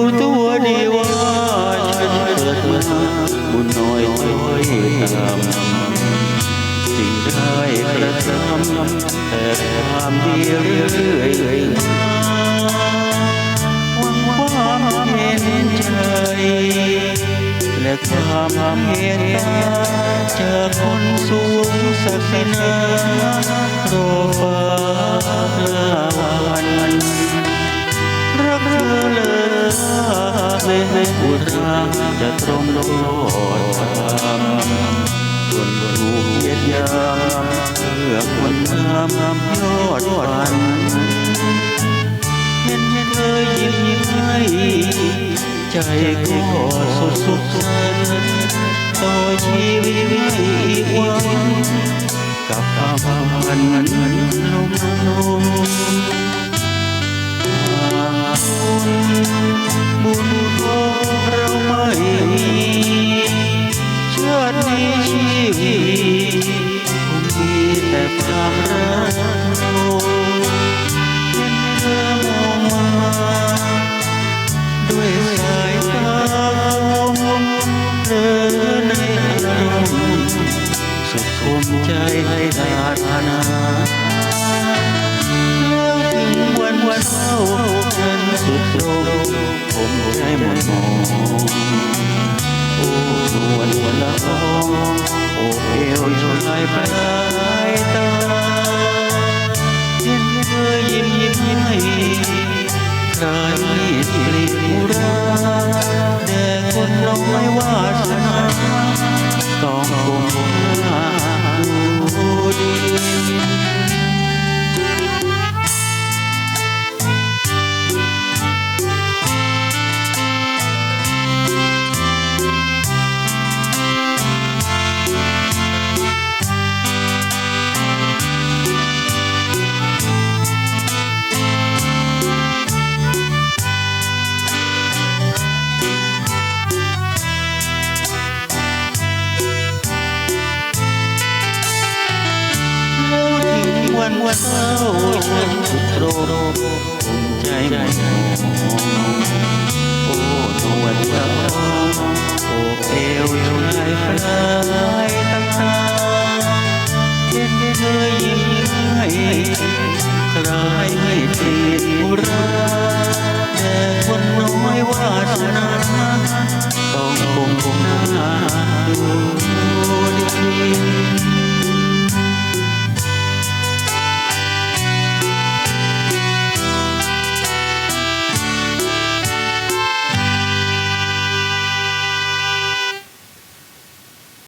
รู้ตัวดีว่าฉันเกิดมาบุญน้อยช่วยตามจึงได้กระทำแต่ความดีเรื่อยความเห็ใจและความเห็นตาจากคนสูงศักดิ์ศรีโรฟ้า ยอุราจะตรงโลดทางคนถูกเยียดยามเพื่อคนงามยอดฝันเห็นเธอยิ้มยิ้มให้ใจก็สุดสุขสันต่อชีวิตอีกวันกับควาพันมันลมลมบุ ใจให้ดาดนาถึงวันวันเศร้าฉันสุดโรมผมใจหมดมองโอ้นวลวันละอองโอ้เอวชนลายปลายตา 99.